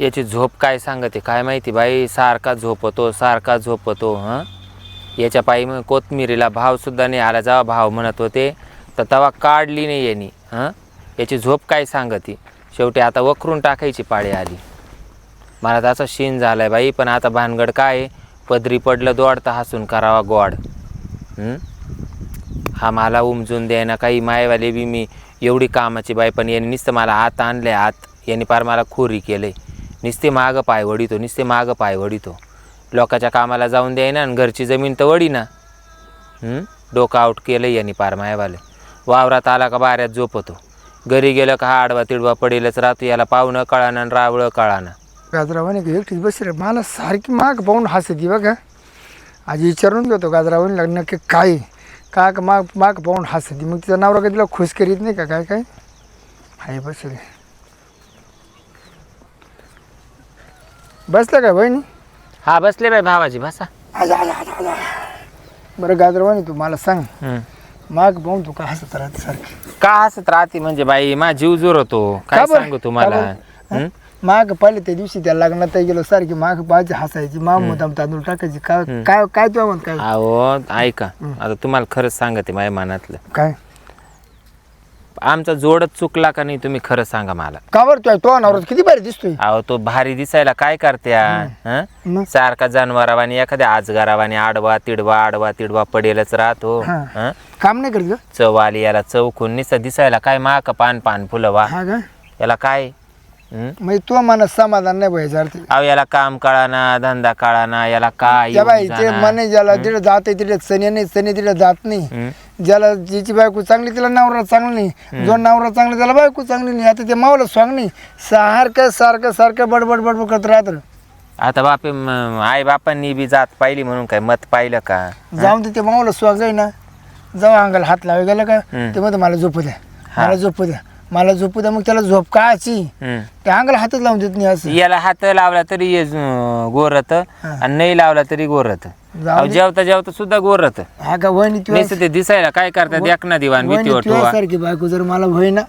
याची झोप काय सांगते? काय माहिती बाई? सारखा झोपतो सारखा झोपतो हां? याच्या पायी मग कोथमिरीला भावसुद्धा नाही आला जेव्हा भाव म्हणत होते तर तवा काढली नाही यांनी हां? याची झोप काय सांगते? शेवटी आता वखरून टाकायची पाळी आली. मला त्याचा शीन आहे बाई पण आता भानगड काय? पदरी पडलं दोड तर हसून करावा गोड. हा? मला उमजून द्यायना काही मायवाले बी मी एवढी कामाची बाई पण यांनी नुसतं मला आत आणले आत यांनी पार मला खोरी केलंय. नुसते मागं पाय वडितो नुसते मागं पाय वडितो. लोकाच्या कामाला जाऊन द्यायना आणि घरची जमीन तर वडी ना डोकं आऊट केलं यांनी पार मायवाले वावरात आला का बाऱ्यात झोपतो. घरी गेलं का हा आडवा तिडवा पडेलच राहतो याला पाहुणं कळाना आणि रावळं कळाना. गाजरावाने एकटीच बसले? मला सारखी माग पाहून हसती बघा. आज विचारून घेतो गाजरावाने लग्न की काय का का माग माग पाहून हसती मग तिचा नवरा कधी तिला खुश करीत नाही का? काय काय? हाय बसले. बसलं काय बहिणी? हा बसले बाई भावाजी बसा. आजा आजा आजा आजा बरं गाजरावाने तू मला सांग. माग पाहून तू का हसत राहते सारखी? का हसत राहते म्हणजे बाई मा जीव जोर होतो काय बरं? सांगू तुम्हाला? का बरं? हं? माग पाहिले त्या दिवशी त्या लग्नात गेलो सारखी माग पाहायची हसायची मा मुदाम तांदूळ टाकायची. काय काय काय तुला म्हणत काय? अहो ऐका. आता तुम्हाला खरंच सांगते माझ्या मनातलं. काय? आमचा जोडच चुकला का नाही तुम्ही खरं सांगा मला का बरं तुझ्या तो नवरा किती भारी दिसतोय अहो तो भारी दिसायला काय करत्या हं? मग? सारखा जनावरावानी एखाद्या आजगारावानी आडवा तिडवा आडवा तिडवा पडेलच राहतो हा. हं? काम नाही करत चव आली याला चौकून निसा दिसायला काय माक पान पान फुलं वा हा का याला काय हं? म्हणजे तुझ्या मनात समाधान नाही पाहिजे अर्थ अहो याला काम कळाना धंदा कळाना याला काय त्या बाई येऊन ते जाणार? मने ज्याला तिथे जात तिथे सनी नाही सनी तिथे जात नाही हं? ज्याला जिची बायको चांगली तिला नवरा चांगला नाही. जो नवरा चांगला त्याला बायको चांगली नाही. आता ते मावलं स्वांग नाही. सारखं सारखं सारखं बडबड बडबड करत राहत. आता बापे म- आई बापांनी बी जात पाहिली म्हणून काय मत पाहिलं का? जाऊन दे ते मावलं स्वांग आहे ना. जाऊ अंगाला हात लावे गेलं का. ते मध्ये मला झोपू द्या. हा. मला झोपू द्या. मला झोपू द्या मग त्याला झोप काची हं. त्या अंगाला हातच लावून देत नाही असं. याला हात लावला तरी गोरत आणि नाही लावला तरी गोरत जाऊ अहो, जेवता जेवता सुद्धा गोरत हा का वहिनी नुसतं ते दिसायला काय करतात? एक ना दिवाण भीती वाटू. बायको जर मला होई ना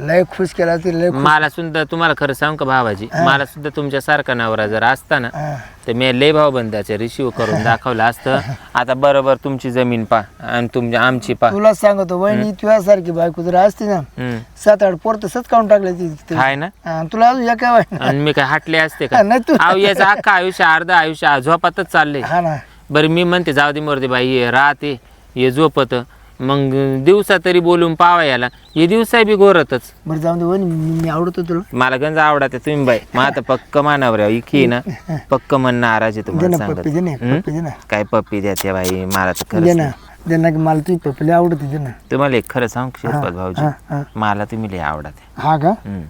लय खुश केला तरी लय खुश. मला सुद्धा तुम्हाला खरं सांगू का भावाजी? मला सुद्धा तुमच्या सारखा नवरा जर असता ना हा. तर मी लय भाऊ बंधाचे रिशिव करून दाखवलं असतं. आता बरोबर तुमची जमीन पा आणि तुमची आमची पा. तुला सांगतो वहिनी तुझ्या सारखी बायको जर असती ना हम्म. सात आठ पोर तसंच काढून टाकले ती. हाय ना? हा, तुला अजून वाटणार? आणि मी काय हाटले असते का? नाही तू अहो याचं अख्खा आयुष्य अर्ध आयुष्य झोपातच चाललंय. हा ना. बरं मी म्हणते जाऊ दे मोरदे बाई हे राहते हे झोपत. मग दिवसा तरी बोलून पावा याला. हे दिवसा बी गोरतच. बरं जाऊन दे वहिनी मी मी आवडतो तुला. मला गंज आवडते तुम्ही बाई. मग आता पक्क मानावर आहे. इकी ना पक्क मन नाराज आहे दे तुम्हाला ना सांगत. पप्पी दे ना हं? पप्पी दे ना. काय पप्पी द्या त्या बाई मला तर दे खरंच ना दे ना की मला तुझी पप्पी लय आवडते दे ना. तुम्हाला एक खरं सांग शिरपत भाऊजी? हा. मला तुम्ही लय आवडते. हा का? हं.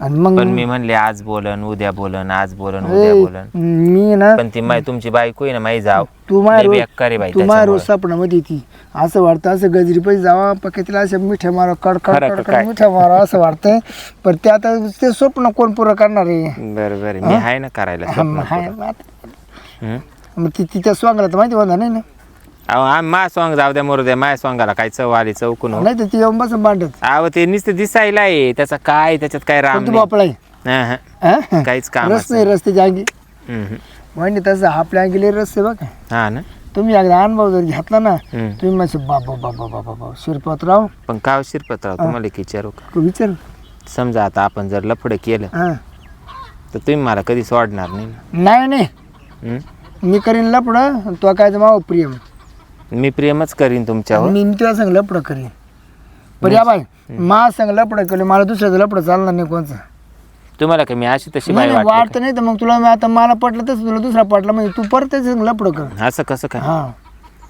आणि मग पण मी म्हणले आज बोलन उद्या बोलन आज बोलन उद्या ए, बोलन. मी ना पण ती माय तुमची बायको आहे ना माई जाव. तू माझ्या बेकार आहे बाई तू माझ्या रोज त्याच्यामुळं. स्वप्नामध्ये येते असं वाटतं असं गजरी पैसे जावा पकेतीला असं मिठ्या मारा कड कड खरं कड का कड काय? मिठ्या मारा असं वाटतंय. पण ते आता ते स्वप्न कोण पुरं करणार आहे? बरं बरं. मी आहे ना करायला स्वप्न हाय. आता- हं? मग ती तिच्या स्वांगला तर माहिती होणार नाही ना. अहो आम- मा सॉंग जाऊ द्या मरू द्या. माय सॉंगाला काय चव आली चौकून. नाही तर ती येऊन बसून भांडत. अहो ते नुसतं दिसायला आहे. त्याचा काय त्याच्यात काय राम नाही. बापळा हा, हा. काहीच काम रस नाही. रस्त्याच्या अंगी. हम्म. म्हणजे तसं आपल्या अंगीले रस्ते बघा. हा ना. तुम्ही एकदा अनुभव जर घेतला ना हम्म. तुम्ही माझे बाबा बाबा बाबा बाबा शिरपतराव. पण काव शिरपतराव? तुम्हाला एक विचारू का? तू विचार. समजा आता आपण जर लफडं केलं हा. तर तुम्ही मला कधी सोडणार नाही ना? नाही नाही. हम्म? मी करीन लपड तो काय माव प्रियम मी प्रेमच करीन तुमच्यावर. मी तुला सांग लपड करीन. पण या बाय मा सांग लपड केलं मला दुसऱ्याचं लपड चालणार नाही कोणचं. तुम्हाला का मी अशी तशी बाई नाही, वाटतं नाही तर मग तुला मी आता मला पटलं तसं तुला दुसरा पटला मग तू परत त्याचं लपड कर. का? असं कसं काय? हा.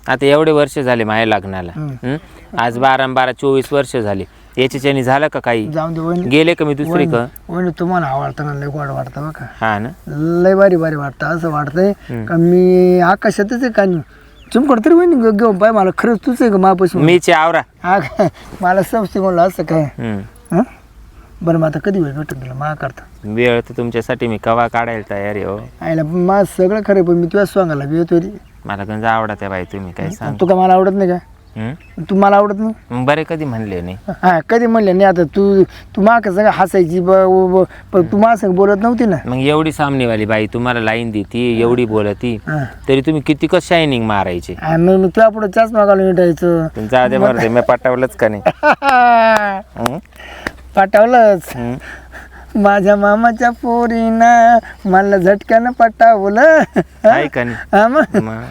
आता एवढे वर्ष झाले माझ्या लग्नाला? आज बारा बारा चोवीस वर्ष झाले. याच्याच्यानी झालं का काही? जाऊन दे वहिनी. गेले का मी दुसरी का वहिनी तुम्हाला आवडतं ना लय गोड वाटतं बघा. हा ना. लय भारी भारी वाटतं असं वाटतंय का मी आकाशातच आहे का नाही? चिमकड तरी वहिनी ग- घेऊन पाय मला. खरंच तूच आहे का मापाशी मीचे आवरा. हा काय मला सबसे म्हणलं असं काय? हम्म. हं? बरं मग आता कधी वेळ भेटून तुला मा करता. वेळ तर तुमच्यासाठी मी कवा काढायला तयार आहे हो? आईला मा सगळं खरं आहे, पण मी तुझ्या स्वांगाला बी येतो रे. मला गंज आवडत आहे बाई तुम्ही काय सांग. तू का मला आवडत नाही का? तू मला आवडत नाही? मग बरे कधी म्हणले नाही. हा कधी म्हणले नाही? आता तू तू माग संग हसायची ब ब- पण तू माझ्या संग बोलत नव्हती ना? मग एवढी सामनेवाली बाई तुम्हाला लाईन देती एवढी बोलती हा. तरी तुम्ही कितीकच शायनिंग मारायचे? हा, मग मी तुला पुढे चष्मा घालून मिटायचं. जाऊ दे बरं मी पटावलंच का नाही? हं? पाठवलंच हं? माझ्या मामाच्या पोरीनं मला झटक्यानं पटावलं. आहे का नाही? हा मग. मग?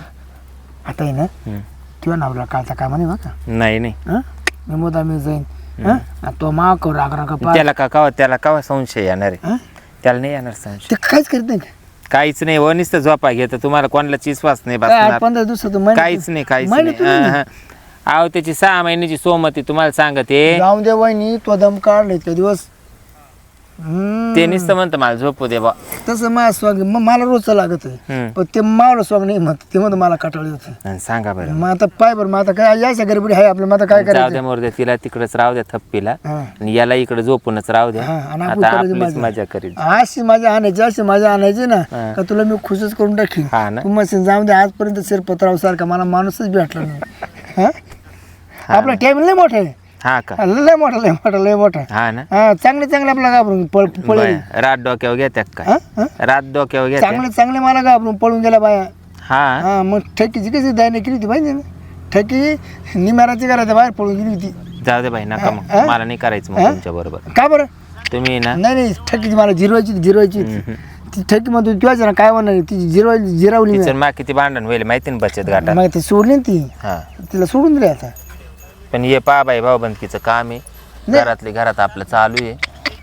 आता आहे ना? हं. किंवा नवरा कालचा काय म्हणे बघा नाही नाही हं? मी मुदा मी जाईन हं? तो माग राग राग पा त्याला का कावा त्याला कावा संशय येणार आहे हं? त्याला नाही येणार संशय ते काहीच करत नाही का? काहीच नाही व नुसतं झोपा घेत तुम्हाला कोणाला विश्वास नाही काय आठ बसणार पंधरा दिवसात महिन्यात- काहीच नाही काहीच नाही नाही. अहो त्याची सहा महिन्याची सोमती तुम्हाला सांगते जाऊन दे वहिनी तो दम काढले इतके दिवस. ते नुसतं म्हणतं मला झोपू दे बा. तसं मला स्वाग मग मला रोजचं लागत. आहे हम्म. पण ते मला स्वाग नाही म्हणत ते म्हणतं मला कटाळ येत आणि सांगा बरं. मग आता पाय बरं मग आता काय यायच्या गडबडी आहे आपलं मग आता काय जाऊ करायचं? द्या मोर द्या तिला तिकडच राहू द्या थप्पीला. हा. आणि याला इकडे झोपूनच राहू द्या. हा, आणि आपण आता करायची आपलीच मजा. अशी माझ्या आणायची अशी माझ्या आणायची ना हा. का तुला मी खुशच करून टाकीन. हा ना. तू मशीन जाऊन दे आजपर्यंत शिरपत्राव सारखा मला माणूसच भेटला नाही. हा? आपला टेबल लय मोठा आहे. हा का? लय मोठा लय मोठा लय मोठा. हा ना? हा चांगले चांगले आपला घाबरून पळ पळेल बाया, रात डोक्यावर घेत्या काय हा? रात डोक्यावर घेत्या चांगले चांगले मला घाबरून पळून गेला बाया. हा? हा मग ठकीची कशी दायने केली होती माहिती ना? ठकी निमाराची घराच्या बाहेर पळून गेली होती. जाऊ दे बाई नका मग. हा? मला नाही करायचं मग हा? तुमच्या बरोबर. का बरं? तुम्ही ना? नाही नाही ठकीची मला जिरवायची होती, जिरवायची होती. ती ठकी मग तू किंवा ना काय म्हणणार ती जिरवायची जिरवली मी. तिचं मा किती भांडण होईल माहिती ना बचत घाटात मग ती सोडली ना ती. हा. तिला सोडून दिली आता. पण हे पा बाई भाऊबंदकीचं काम आहे. घरातले घरात आपलं चालू आहे.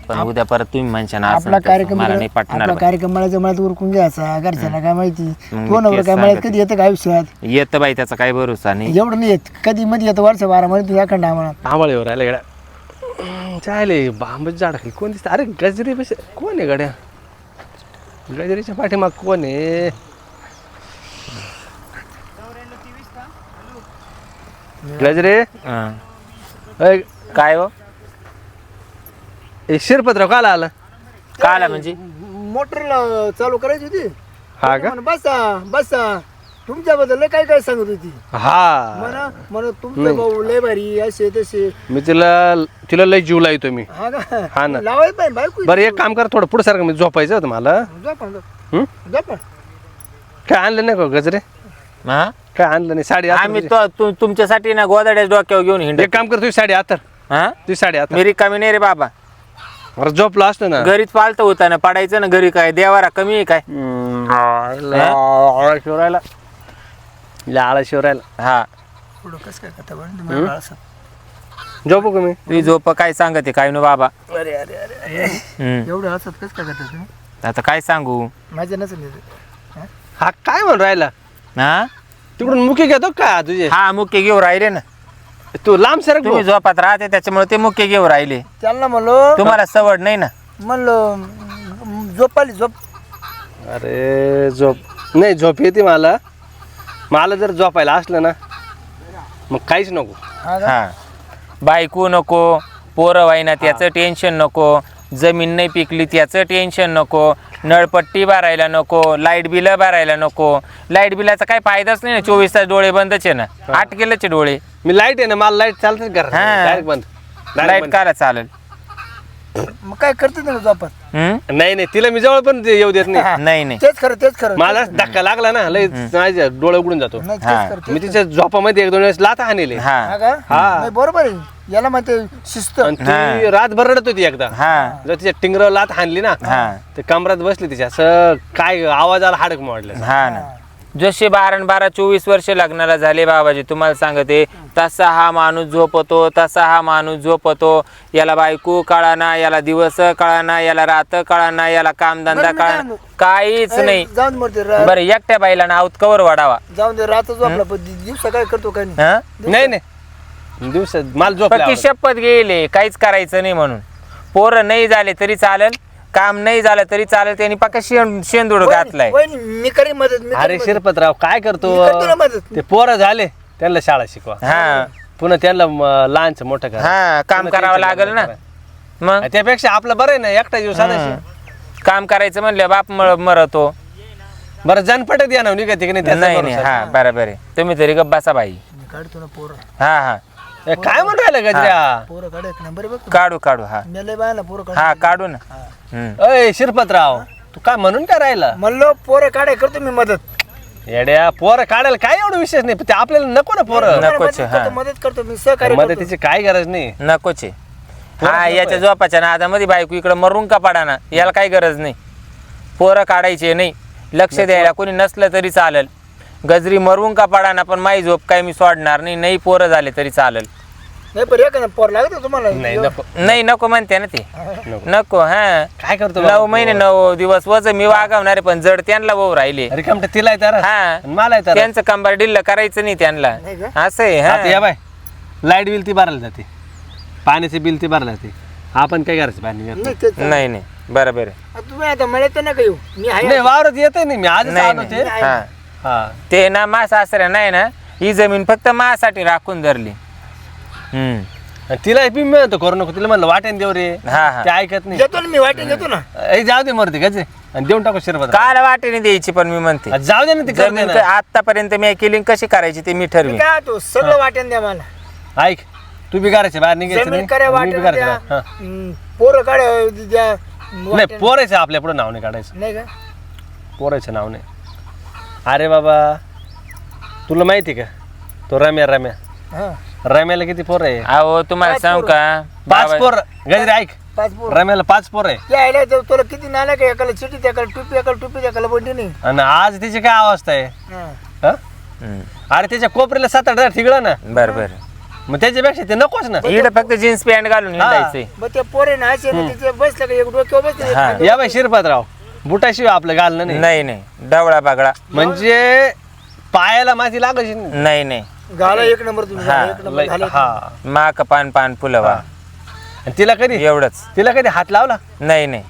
पण उद्या परत तुम्ही म्हणशा ना असं आपला तसं. कार्यक्रम मला नाही आपला बाई. कार्यक्रम मळायचा मळ्यात उरकून घ्यायचा. घरच्यांना काय माहिती? मग तेच काय मळ्यात सांगते. कधी येतं का आयुष्यात? येतं बाई त्याचा काही भरोसा नाही. एवढं नाही येत. कधी मध्ये येतं वर्ष बारा मध्ये तू एखादा आम्हाला. आंबाळीवर राहिला गड्या चायले बांबच झाड खाली. कोण दिसतं? अरे गजरी कोण आहे गड्या? गजरीच्या पाठीमाग कोण आहे? गजरे हा. अय, काय हो? हे शिरपत्र काला आलं? काय आला म्हणजे? मोटरला चालू करायची होती. हा का? म्हणे, बसा बसा. तुमच्याबद्दल लय काय काय सांगत होती? हा. म्हणा म्हणा तुमचे भाऊ लय भारी असे तसे. मी तिला तिला लय जीव लावतो मी. हा हा ना. लावायला पाहिजे बायको बरं एक काम कर थोडं पुढे सारखं मी झोपायचं होतं मला. झोपा. हं? झोपा. काय आणलं नाही का गजरे? हा? काय आणलं नाही? साडी आम्ही आतर तो तु- तुमच्यासाठी ना गोदाड्याच डोक्यावर घेऊन हिंड एक काम कर तुझी साडी आतर. हा? तुझी साडी आतर. मी रिकामी नाही रे बाबा. झोपलो असतो ना. घरीच पालतं होता ना पडायचं ना घरी काय? देवारा कमी आहे काय? आळा शिवरायला. आळा शिवरायला. हा. पुढं कसं काय. झोपू का मी? तुझी झोप काय सांगते? काय नो बाबा? अरे अरे अरे अरे. हम्म. एवढं हसत कसं काय करता तुम्ही? आता काय सांगू? माझ्या नसेल येत. हा? हा काय म्हणून राहिला? हा? तिकडून मुकी घेतो का तुझे? हा मुख्य घेऊ राहिले ना. तू लांब सरक तुम्ही झोपात राहते त्याच्यामुळे ते मुख्य घेऊ राहिले. त्यांना म्हणलो तुम्हाला सवड नाही ना? म्हणलो म, झोप. आली झोप अरे झोप. नाही झोप येते मला. मला जर झोपायला असलं ना मग काहीच नको. हा का? हा. बायको नको पोरं वाईना त्याचं टेन्शन नको. जमीन नाही पिकली त्याचं टेन्शन नको. नळपट्टी भरायला नको लाइट बिलं भरायला नको. लाइट बिलाचा काही फायदाच नाही ना चोवीस तास डोळे बंदच आहे ना. आठ गेलेचे डोळे. मी लाइट आहे ना मला लाइट चालते घर हा. डायरेक्ट बंद. Direct लाइट बंद. काला चालेल. मग काय करते ना झोपात? हम्म? नाही नाही तिला मी जवळ पण येऊ देत नाही. नाही नाही. तेच खरं तेच खरं. मला धक्का लागला ना लय माझ्या डोळे उघडून जातो. नाही हा. तेच खरं मी तेच तिच्या झोपामध्ये एक दोन वेळेस लाथा हाणले हा. हा का? हा. नाही, बरोबर आहे. याला माहिती आहे, शिस्त. आणि ती रातभर रडत होती एकदा. हा. जर तिच्या टिंगर लात हाणली ना हा. ते कमरात बसली तिच्या असं काय आवाज आला हाडक मोडलं. हा ना. जसे बारा न बारा चोवीस वर्ष लग्नाला झाले बाबाजी तुम्हाला सांगते तसा हा माणूस झोपतो तसा हा माणूस झोपतो. याला बायको कळाना याला दिवस कळाना याला रात कळाना याला कामधंदा कळाना. काहीच नाही. जाऊन दे मरते रा- बरं एकट्या बाईला ना आऊत कवर वाढावा. जाऊन दे रात्र झोपला पण दि- दिवसा काय करतो काय नाही? हा? नाही नाही. दिवसात मला झोप पक्की शपथ गेले काहीच करायचं नाही म्हणून. पोरं नाही झाले तरी चालेल काम नाही झालं तरी चालेल त्यांनी पक्का शेण शेंदूड घातलाय. वहिनी, मी करी मदत मी अरे करीन मदत. शिरपतराव काय करतो? मी करतो ना मदत. ते पोरं झाले त्यांना शाळा शिकवा. हा. पुन्हा त्यांना म, लहानचं मोठं करा. हा काम करावं लागेल ना. मग. त्यापेक्षा आपलं बरं आहे ना एकटा जीव साधाशी काम करायचं म्हणलं बाप मर- मरतो. बरं जनपटत या ना निघा तिकडे नाही नाही हा बरोबर आहे. तुम्ही तरी गप्प बसा बाई. काढतो ना पोरं. हा हा. ए, काय म्हणून राहिलं गजऱ्या? पोरं काढ एक नंबर बघ काढू काढू हा. मेले बायला पोरं काढ हा काढू ना. अय शिरपतराव तू काय म्हणून काय राहिला? म्हणलो पोरं काढाय करतो मी मदत. येड्या पोरं काढायला काय एवढं विशेष नाही पण ते आपल्याला नको ना पोरं. नकोच, मदत हा. करतो, मदत करतो मी सहकार्यमध्ये करतो. तिची काय गरज नाही. नकोच हा याच्या झोपाच्या नादामध्ये बायको इकडं मरून का पडाना याला काही गरज नाही. पोरं काढायचे नाही. लक्ष द्यायला कोणी नसलं तरी चालेल. गजरी मरून का पडाना पण माई झोप काय मी सोडणार नाही नाही पोरं झाले तरी चालेल. नाही पण पोर लागत तुम्हाला. नाही नको. नाही नको म्हणते ना ते. नको. नको हा. काय करतो नऊ महिने नऊ दिवस वज मी वागवणारे पण जड त्यांना भाऊ राहिले. तिला आहे तर हा. मला आहे तर. त्यांचं कंबार डिल्ल करायचं नाही त्यांना. नाही का? असं आहे आता या हा बाय. लाइट बिल ती भरायला जाते. पाण्याचे बिल ती भरायला जाते. आपण काय करायचं पाणी बिल? नाही तेच. नाही नाही. बरोबर आहे. आता तुम्ही आता मळ्यात नका येऊ? मी आहे नाही वावरात येत नाही मी आज नाही आलो ते. नाही हा. हा. ते ना मा सासऱ्या नाही ना ही जमीन फक्त मासाठी राखून धरली. हम्म. आणि तिला बी मी म्हणतो करू नको. तिला म्हणलं वाटेन देव रे. हा हा. ते ऐकत नाही. देतो ना मी वाटेन देतो ना. ए, जाऊ दे मरते गजे. आणि देऊन टाकू शिरपत काल वाटेने द्यायची पण मी म्हणते. जाऊ दे ना ती जमीन करते आतापर्यंत मी केली कशी करायची ते मी मी ठरवी काय तो सगळं वाटेन द्या मला. ना ऐक तू बी करायचे बाहेर निघायचं जमीन नाही. करा मी बी वाटेन करायचं द्या. बाहेर. हा. हम्म, पोरं काढ द्या नाही पोरायचं आपल्या पुढे नाव नाही काढायचं. नाही का? पोरायचं नाव नाही. अरे बाबा तुला माहिती का? तो रम्या रम्या. हा. रम्याला किती पोर आहे? अहो तुम्हाला सांगू. का? पाच बाबा- पोर. गजरे ऐक. पाच पोर. रम्याला पाच पोर आहे. यायला तुला किती नाला का एकाला चिठी एकाला टुपी एकाला टुपी एकाला बंडी नाही. आणि आज तिची काय अवस्था आहे? हा. हा? हम्म. अरे त्याच्या कोपऱ्याला सात आठ हजार ठिगळं ना? बरं बरं. मग त्याच्यापेक्षा ते नकोच ना? इकडे फक्त जीन्स पॅन्ट घालून हा. हिंडायचंय. मग ते पोरे ना असे ना तिथे बसलं का? एक डोक्यावर बसलं हा. या बाई शिरपातराव बुटाशिवाय आपलं घालणं नाही. नाही नाही. डवळा बागडा. म्हणजे पायाला माती लागायची नाही. नाही नाही. घाला एक नंबर तुम्ही हा, एक नंबर लय- घाला. हा. माक पान पान फुलवा. आणि तिला कधी? एवढंच. तिला कधी हात लावला? नाही नाही.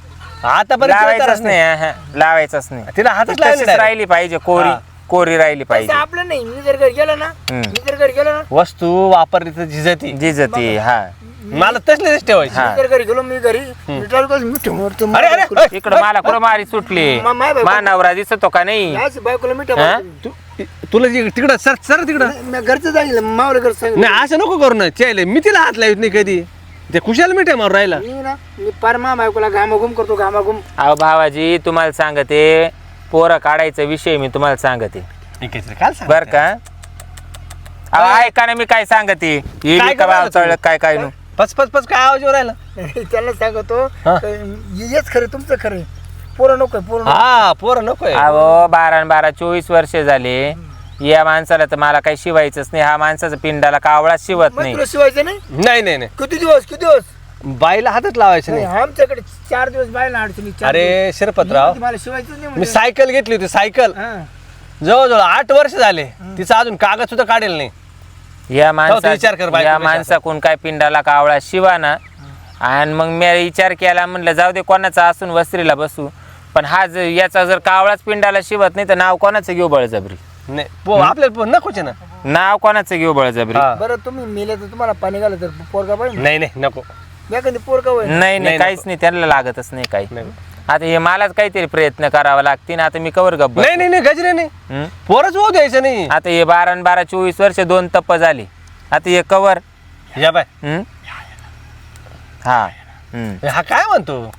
आतापर्यंत तिला लावायचंच त्रास नाही हा, हा. लावायचंच नाही. तिला हातच तशीच direct. राहिली पाहिजे कोरी हा. कोरी राहिली तसं पाहिजे. आपलं नाही. मी जर घरी गेलो ना हम्म. मी जर घरी गेलो ना वस्तू वापरली तर झिजती. जिजती हा. मला तसलेच ठेवायची. हा. मी जर घरी गेलो मी घरी मिठाल कसं मिठ मारतो अरे अरे अरे, इकडं मला कुठं मारी सुटली? मा- माय बायको- दिसतो का नाही? बायकोला हा? तू तुला जे तिकडं सर सर तिकडं. मी घरचं जाईल मावलं घर सांग नाही असं नको करू ना. चायले मी तिला हात लावित नाही कधी. ते कुशाल मिठ्या मारून राहिला. मी ना मी परमा बायकोला घामाघूम करतो घामाघूम. अहो भावाजी तुम्हाला सांगते. पोरं काढायचा विषय मी तुम्हाला सांगते. काल सांग बर का? अहो ऐका ना मी काय सांगते. हे काय करायला काय काय नु? पच पच पच काय आवाज येऊ राहिला? त्यांना सांगतो हा. हेच खरं तुमचं खरं पोरं नको पोरं नको. हा पोरं नकोय. अहो बारा न बारा चोवीस वर्ष झाले. या माणसाला तर मला काही शिवायचंच नाही. हा माणसाचा पिंडाला कावळा शिवत मग नाही. तुला शिवायचं नाही? नाही नाही नाही. किती दिवस किती दिवस? बाईला हातच लावायचं नाही, आमच्याकडे चार दिवस बायला अडचणी चार अरे दिवस. शिरपतराव मला शिवायचं नाही मी म्हणजे. सायकल घेतली होती सायकल. हा. जवळजवळ आठ वर्ष झाले. तिचा अजून कागद सुद्धा काढेल नाही. या विचार कर माणसा बायको या कशा. माणसाकडून काय पिंडाला कावळा शिवा ना. आणि मग मी विचार केला म्हणलं जाऊ दे कोणाचा असून वस्त्रीला बसू. पण हा जर याचा जर कावळाच पिंडाला शिवत नाही तर नाव कोणाचं घेऊ बळजबरी? नाही पो- आपल्याला पो- नकोच आहे ना. नाव कोणाचं घेऊ बळजबरी? हा. बरं तुम्ही मेले तर तुम्हाला पाणी घालं तर पोरगा पाहिजे नाही नाही नको. एखादी पोरगा होईल नाही नाही, नाही काहीच नाही त्यांना लागतच नाही काही. नाही आता हे मलाच काहीतरी प्रयत्न करावा लागतील आता मी कवर गप्प नाही नाही नाही गजरे नाही. हं? पोरच होऊ द्यायचं नाही. आता हे बारा आणि बारा चोवीस वर्ष दोन तप्प झाली. आता हे कवर. या बाय. हं? हा. हं. हा काय म्हणतो?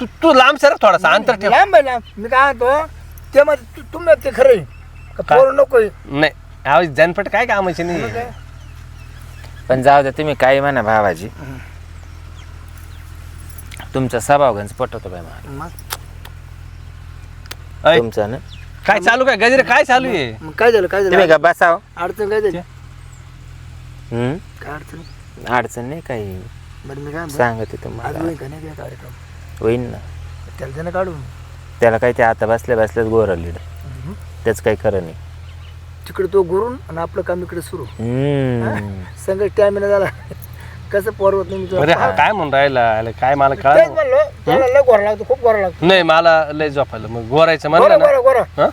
तू तू लांब सर थोडासा अंतर ठेव. लांब आहे लांब. मी काय म्हणतो ते मध्ये तु- तुम्ही ते खरं आहे. का काय? पोरं नको नाही आवाज जनपट काय कामाची नाही. पण जाऊ दे तुम्ही काही म्हणा भावाजी. तुमचा स्वभाव गंज पटवतो बाई मला. ऐ, तुमचा ना? काय चालू काय? गजरे काय चालू आहे? मग काय झालं काय तुम्ही झालं का बसाव अडचण काय झाली? हं? काय अडचण? अडचण नाही काही. बरं मी काय म्हणतो, सांगते आज तुम्हाला. होईल का नाही काय कार्यक्रम. होईन ना. त्याला त्यानं काढून त्याला काही ते आता बसल्या बसल्याच गोर लीड त्याच काही खरं नाही. तिकडे तो गुरून आणि आपलं काम इकडे सुरू. हम्म. संघ टायमिंग झाला. कसं पोरवत नाही मी तुला अरे हा काय म्हणून राहिला? अरे काय मला तेच कळ म्हणलो त्याला लय गोरा लागतो खूप गोरा लागतो. नाही मला लय झोपायला मग गोरायचं गोरा म्हणलं ना. गोरा गोरा. हं?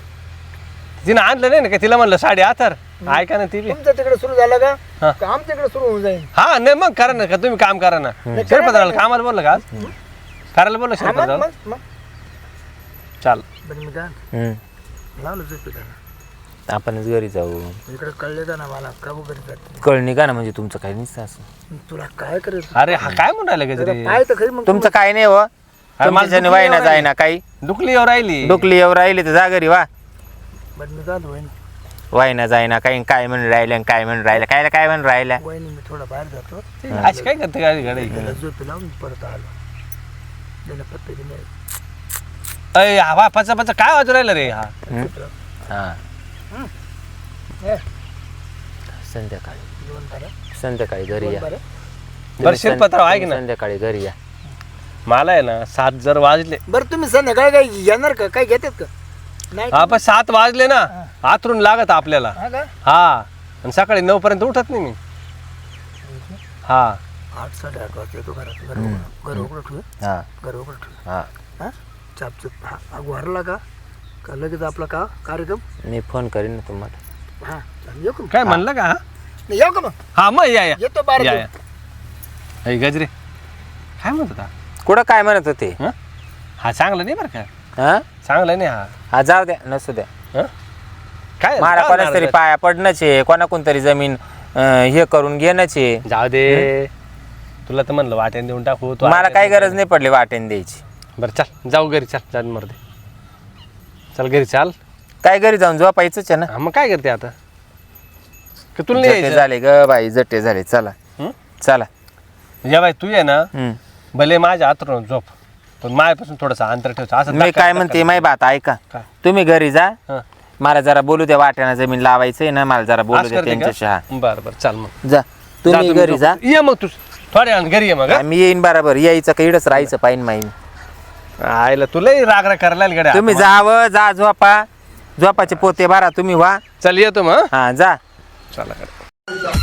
तिनं आणलं नाही ना का? तिला म्हणलं साडे आथर ऐका ना ती बी. तुमचं तिकडे सुरू झालं हा. का का आमच्या इकडे सुरू होऊन जाईल हा नाही मग करा ना का? तुम्ही काम करा ना. शिरपत्राला कामाला बोललं का आज? करायला बोललं हा, मग शिरपत्राला मग मग. चाल. बरं मी काय हम्म. लावलं आपणच घरी जाऊ. इकडे कळले का ना मला. का वगैरे जाते कळणी का ना म्हणजे तुमचं काही नाही असं? तुला काय करायचं अरे हा काय म्हणून राहिला पाय तर खरी मग तुमचं काय नाही हो. मला तुमच्याच्याने दुखली वायना एवढं जायना काही. दुखली येऊ राहिली. डुकली येऊ राहिली तर जा घरी वा. बट मी जातो वहिनी. वायना जायना काही. काय म्हणून राहिलं आणि काय म्हणून राहिलं काय काय म्हणून वहिनी मी थोडा बाहेर जातो. अशी काय करते गाडी? गाडी त्याला झोपी लावून परत आलो. अय हा पचा पचा काय वाजू राहिला रे हा? हा? संध्याकाळी. संध्याकाळी घरी या. बरं तुम्ही शिरपतराव ऐक तुम्ही ना. संध्याकाळी घरी या. मला आहे ना सात जर वाजले. बरं तुम्ही संध्याकाळी काय येणार का? काय घेतात का? नाही हा पण सात वाजले ना आतरून लागत आपल्याला. हा का? हा. आणि सकाळी नऊ पर्यंत उठत नाही मी. हा. आठ साडे आठ वाजता येतो घरात. घर उघडं- घर उघडं ठेवू हा. घर उघडं ठेवू हा. हा? चापचूप. हा. हरला का? का लगेच आपला का कार्यक्रम? मी फोन करीन ना तुम्हाला. हा. चालेल. येऊ का मग? काय म्हणलं का हा? नाही, येऊ का मग? हा मग या या. येतो बारा या गजरे. काय म्हणत होता? कुठं काय म्हणत होते? हं? हा चांगला नाही बरं का. हा? चांगला नाही हा. हा जाऊ द्या नसू द्या. हं? काय काय कोणाच तरी? पाया पडणंच आहे. कोणाकोण तरी जमीन अं, हे करून आहे. जाऊ दे. तुला तर म्हणलं वाट्याने देऊन टाकू तू मला काही. गरज नाही पडली वाटेन द्यायची. बरं चल जाऊ घरी चल जा मरते चल घरी चाल. काय घरी जाऊन झोपायचंच आहे ना? हा मग काय करते आता? का तुला नाही जटे यायचं? झाले ग बाई जटे झाले. चला. हं? चला. या बाई तू ये ना. हं. भले माझ्या आतरून झोप पण माझ्यापासून थोडंसं अंतर ठेवचं असं मी काय म्हणते माही बात ऐका. काय? तुम्ही घरी जा. हं. मला जरा बोलू द्या वाट्यानं जमीन लावायचंय ना मला जरा बोलू असं द्या करते का? त्यांच्याशी हा. बरं बरं चाल मग. जा. तुम्ही घरी जा. ये मग तू. थोड्या वेळानं घरी ये मग हं? मी येईन बरोबर यायचं का इडच राहायचं पाहिजे माहीन आईला तुलाही राग राग करायला लागली गड्या. तुम्ही जावं जा झोपा झोपाचे पोते बारा तुम्ही व्हा चल येतो मग हं? हा जा चला गड्या.